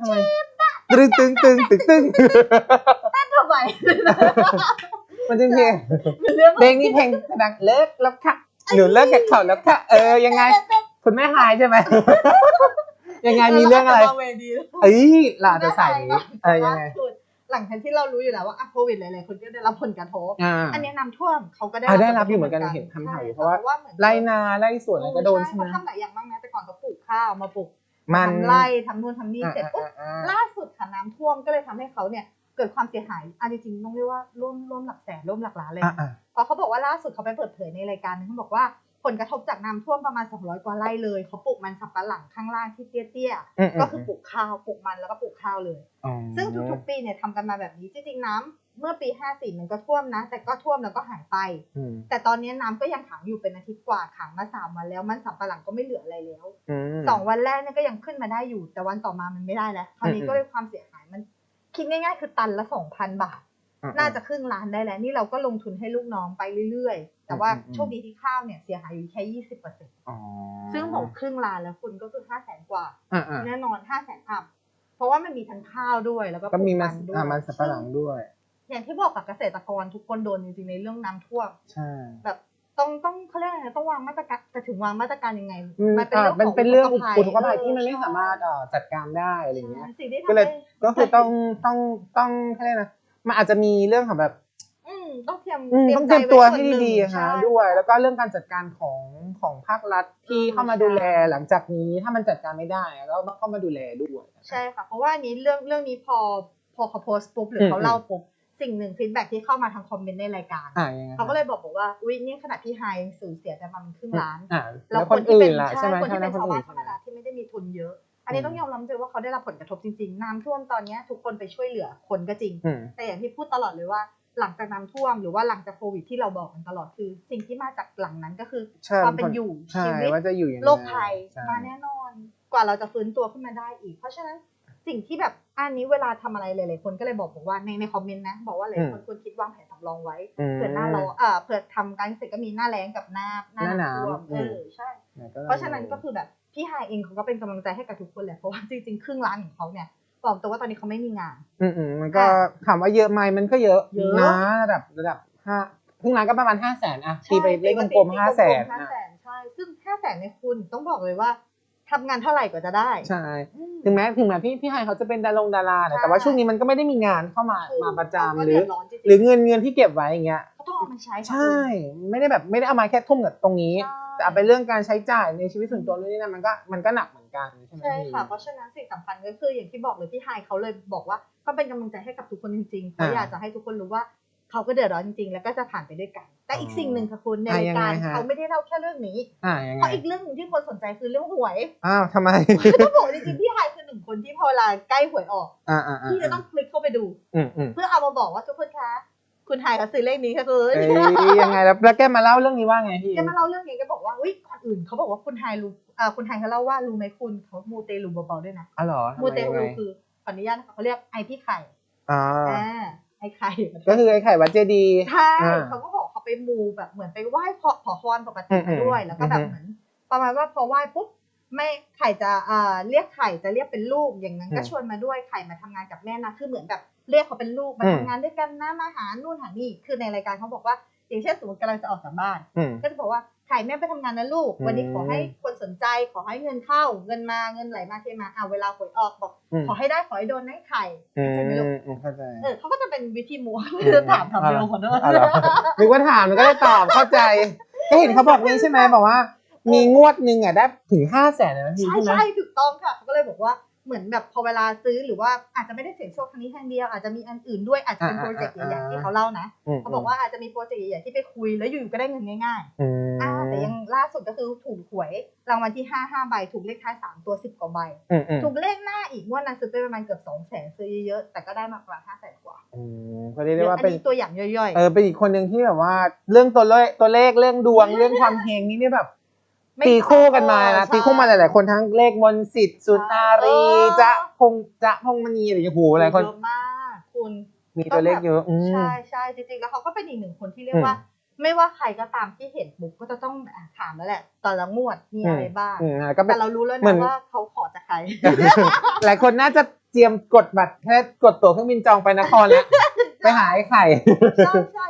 ทำไมตึงตึงตึงตึงตึงทำไมมันจะเพลงเรื่องเพลงนี้เพลงดังเลิกแล้วค่ะหนูเลิกกับเขาแล้วค่ะเออยังไง คุณแม่หายใช่ไหมยังไงมีเรื่องอะไราเวดีเอ้ยหลานจะใส่นี้เออยังไงล่าสุดหลังจากที่เรารู้อยู่แล้วว่าอะโควิดหลายๆคนก็ได้รับผลกระทบอ่าอันนี้น้ำท่วมเขาก็ได้อะได้รับผลกะทอยู่เหมือนกันเห็นทำข่าวอยู่เพราะว่าใช่เหมือนไล่นาไล่สวนอะไรก็โดนใช่ไหมเขาทำหลายอย่างบ้างนะแต่ก่อนเขาปลูกข้าวมาปลูก มันทำไร่ทำนู่นทำนี่อ่าเสร็จปุ๊บอ่าอ่าล่าสุดค่ะน้ำท่วมก็เลยทำให้เขาเนี่ยเกิดความเสียหายอันจริงๆต้องเรียกว่าร่วมร่วมหลักแสนร่วมหลักล้านเลยอ่านะอ่าเพราะเขาบอกว่าล่าสุดเขาไปเปิดเผยในรายการหนึงเขาบอกว่า ผลกระทบจากน้ำท่วมประมาณ 200 กว่าไร่เลยเขาปลูกมันสับปะหลังข้างล่างที่เตี้ยอืมๆก็คือปลูกข้าวปลูกมันแล้วก็ปลูกข้าวเลย อ๋อซึ่งทุกๆปีเนี่ยทำกันมาแบบนี้จริงๆน้ำเมื่อปี 54 มันก็ท่วมนะ แต่ก็ท่วมแล้วก็หายไป อืมแต่ตอนนี้น้ำก็ยังขังอยู่เป็นอาทิตย์กว่าขังมาสามวันแล้วมันสับปะหลังก็ไม่เหลืออะไรแล้วอืมสองวันแรกเนี่ยก็ยังขึ้นมาได้อยู่ แต่วันต่อมามันไม่ได้แล้วคราวนี้อืม ก็เลยความเสียหายมัน คิดง่ายๆ คือตันละสองพันบาทอ่ น่าจะครึ่งล้านได้แล้ว นี่เราก็ลงทุนให้ลูกน้องไปเรื่อยๆ แต่ว่าอืมอืมโชคดีที่ข้าวเนี่ยเสียหายอยู่แค่ยี่สิบเปอร์เซ็นต์อ๋อซึ่งผมครึ่งล้านแล้วคุณก็คือห้าแสนกว่าอ่าอ่าแน่นอนห้าแสนอัพเพราะว่ามันมีทั้งข้าวด้วยแล้วก็ก็มีปลูมันด้วยอ่ามันสับปะหลังด้วย อย่างที่บอกกับเกษตรกรทุกคนโดนจริงๆในเรื่องน้ำท่วมใช่แบบต้องต้องเขาเรียกอะไรนะต้องวางมาตรการแต่ถึงวางมาตรการยังไงอืมมันเป็นอ่าเรื่องเป็นเป็นเรื่องของอุทกภัยเออที่มันไม่ใช่สามารถเอ่อจัดการได้อะไรเงี้ยใช่สิ่งที่ก็ทำเลยให้ก็คือต้องต้องต้องเขาเรียกนะ มันอาจจะมีเรื่องของแบบอืมต้องเตรียมอืมต้องเตรียมตัวให้ไส่นดีนึ่งๆอะค่ะใช่ด้วย แล้วก็เรื่องการจัดการของของภาครัฐที่อืมเข้ามาดูแลใช่หลังจากนี้ถ้ามันจัดการไม่ได้อะเราต้องเข้ามาดูแลด้วยใช่ค่ะ เพราะว่าอันนี้เรื่องเรื่องนี้พอพอเขาโพสต์ปุ๊บหรืออืมเขาเล่าปุ๊บสิ่งหนึ่งฟีดแบ็ที่เข้ามาทางคอมเมนต์ในรายการอ่ายังไงเขาก็เลยบอกบอกว่าอุ้ยนี่ขนาดพี่ไฮยังสูญเสียไปประมาณครึ่งล้านอ่าแล้แล้ววคคนนที่อื่เป็นนล่ะใช่ใช่ไหมคนที่เป็นใช่ชาวไหมบ้านคธรนรมอื่นดาที่ไม่ได้มีทุนเยอะ อันนี้อืมต้องยอมรับเลยว่าเขาได้รับผลกระทบจริงๆ น้ำท่วมตอนเนี้ยทุกคนไปช่วยเหลือคนก็จริงอืมแต่อย่างที่พูดตลอดเลยว่าหลังจากน้ำท่วมหรือว่าหลังจากโควิดที่เราบอกกันตลอดคือ สิ่งที่มาจากหลังนั้นก็คือใช่ความเป็นอยู่ใช่ชีวิตว่าจะอยู่ยังไงโรคภัยใช่มาแน่นอนกว่าเราจะฟื้นตัวขึ้นมาได้อีก เพราะฉะนั้นสิ่งที่แบบอันนี้เวลาทำอะไรหลายๆคนก็เลยบอกบอกว่าในในคอมเมนต์นะบอกว่าหลายๆคนควรคิดวางแผนสำรองไว้อืมเผื่อหน้าเราเอ่อเผื่อทำการเสร็จก็มีหน้าแรงกับหน้าหน้าหนาวท่วมอืเอมอใช่ไหก็เพราะฉะนั้นก็คือแบบ พี่ไฮเองเขาก็เป็นกำลังใจให้กับทุกคนแหละเพราะว่าจริงๆครึ่งล้านของเขาเนี่ยบอกตัวว่าตอนนี้เขาไม่มีงาน อืมอืมมันก็อะถามว่าเยอะไหมมันก็เยอะเยอะนะระดับระดับห้าครึ่งล้านก็ประมาณห้าแสนอะตีไปเลขกลมๆห้าแสนห้าแสนใช่ซึ่งห้าแสนในยคุณต้องบอกเลยว่าทำงานเท่าไหร่กว่าจะได้ ใช่อืมถึงแม้ถึงแม้พี่พี่ไฮเขาจะเป็นดารงดาราเนี่ยใช่แต่ว่าช่วงนี้มันก็ไม่ได้มีงานเข้ามาถูกมาประจำเขาก็หรือเดืดร้นจๆหรือเงินเงินที่เก็บไว้อย่างเงี้ยเขาต้องเอามาใช้ค่ะใช่ ไม่ได้แบบไม่ได้เอามาแค่ทุ่มกับตรงนี้คุณ แต่เอาไปเรื่องการใช้จ่ายในชีวิตส่วนตัวนู่นนี่นั่นมันก็มันก็หนักเหมือนกันใช่ไหมใช่ค่ะพี่เพราะฉะนั้นสิ่งสำคัญก็คืออย่างที่บอกเลยพี่ไฮเขาเลยบอกว่าก็เป็นกำลังใจให้กับทุกคนจริงๆเขาอ่าอยากจะให้ทุกคนรู้ว่าเขาก็เดือดร้อนจริงๆ แล้วก็จะผ่านไปด้วยกัน แต่อีกอ๋อสิ่งหนึ่งค่ะคุณในอะรายการยังไงฮะเขาไม่ได้เล่าแค่เรื่องนี้อ่ายังเพไงราะอีกเรื่องหนึ่งที่คนสนใจคือเรื่องหวย อ้าวทำไมต้องบอกจริงๆพี่ไฮคือหนึ่งคนที่พอเวลาใกล้หวยออกอ่าอ่าอ่าพี่จะต้องคลิกเข้าไปดูอืมอืมเพื่อเอามาบอกว่าทุกคนคะ คุณไฮเขาซื้อเลขนี้ค่ะคุณเอ้ยยังไงแล้วแล้วแกมาเล่าเรื่องนี้ว่าไงพี่แกมาเล่าเรื่องนี้แก็บอกว่าอุ้ยก่อนอื่นเขาบอกว่าคุณไฮรู้อ่าคุณไฮเขาเล่าว่ารู้ไหมคุณเขามูเตลูเบาๆด้วยนะอ๋อเหรอทำมูไมเตยังไงลูคือขออนุญาตนะคะเขาเรียกไอพี่ไข่อ่าอ่าไอไข่ก็คือไอ้ไข่วัดเจดีย์ใช่อ่าเขาก็บอกเขาไปมูแบบเหมือนไปไหว้ขอขอพรปกติอืมๆด้วยแล้วก็แบบอือฮึเหมือนประมาณว่าพอไหว้ปุ๊บ ไม่ไข่จะอ่าเรียกไข่จะเรียกเป็นลูกอย่างนั้น ก็อืมชวนมาด้วยไข่มาทำงานกับแม่นะคือเหมือนแบบเรียกเขาเป็นลูกมาอืมทำงานด้วยกันนะมาหานู่นหานี่คือในรายการเขาบอกว่า อย่างเช่นสมมติกำลังจะออกจากบ้านอืมก็จะบอกว่าไข่แม่ไปทำงานนะลูกอืมวันนี้ขอให้คนสนใจ ขอให้เงินเข้าเงินมาเงินไหลมาเทมาอ่าเวลาหวยออกบอกอืมขอให้ได้ขอให้โดนนะไข่อืมใช่ไหมลูกอืมเข้าใจเออเขาก็จะเป็นวิธีมัวอืมจะถามถามเร็วขอโทษอ๋อเหรอนึกว่าถามมันก็ได้ตอบเข้าใจก็เห็นเขาบอกนี้ใช่ไหมบอกว่า มีงวดหนึ่งอะได้ถึงห้าแสนเลยนะพี่ใช่ใช่ไหม ใช่ถูกต้องค่ะเขาก็เลยบอกว่าเหมือนแบบพอเวลาซื้อหรือว่าอาจจะไม่ได้เสียงโชคครั้งนี้ครั้งเดียวอาจจะมีอันอื่นด้วยอาจจะเป็นอ่าโปรเจกต์อ่าใหญ่อ่าๆที่เขาเล่านะอืมเขาบอกว่าอาจจะมีโปรเจกต์ใหญ่ๆที่ไปคุยแล้วอยู่ๆก็ได้เงินง่ายอืมๆอ่าแต่ยังล่าสุดก็คือถูกหวยรางวัลที่ห้าห้าใบถูกเลขท้ายสามตัวสิบกว่าใบ อืมอืมถูกเลขหน้าอีกงวดนั้นซื้อไปประมาณเกือบสองแสนซื้อเยอะๆแต่ก็ได้มากกว่าห้าแสนกว่าอืมก็เรียกได้ว่าอันเป็น นี้ตัวอย่างย่อยเออเป็นอีกคนหนึ่งที่แบบว่า เรื่องตัวเลขตัวเลขเรื่องดวง เรื่องความเฮงนี่เนี่ยแบบๆ ไม่ตีคู่กันมานะใช่ ตีคู่มาหลายๆคนทั้งเลขมนต์สิทธิ์สุนารีเออ จะพงจะพงมณีอะไรอย่างเงี้ยโหหลายคนเยอะมากคุณ มีตัวเลขเยอะอืม ใช่ใช่จริงๆแล้วเขาก็เป็นอีกหนึ่งคนที่เรียกว่า ไม่ว่าใครก็ตามที่เห็นปุ๊บก็จะต้องอะถามแล้วแหละแต่ละงวดมีอะไรบ้างอืมก็เป็แต่น เรารู้แล้วเหมือนะนว่าเขาขอจากใคร หลายคนน่าจะเตรียมกดบัตรแค่กดตั๋วเครื่องบินจองไปนครแล้ว ไปหาไอ้ไข่ ใช่ใช่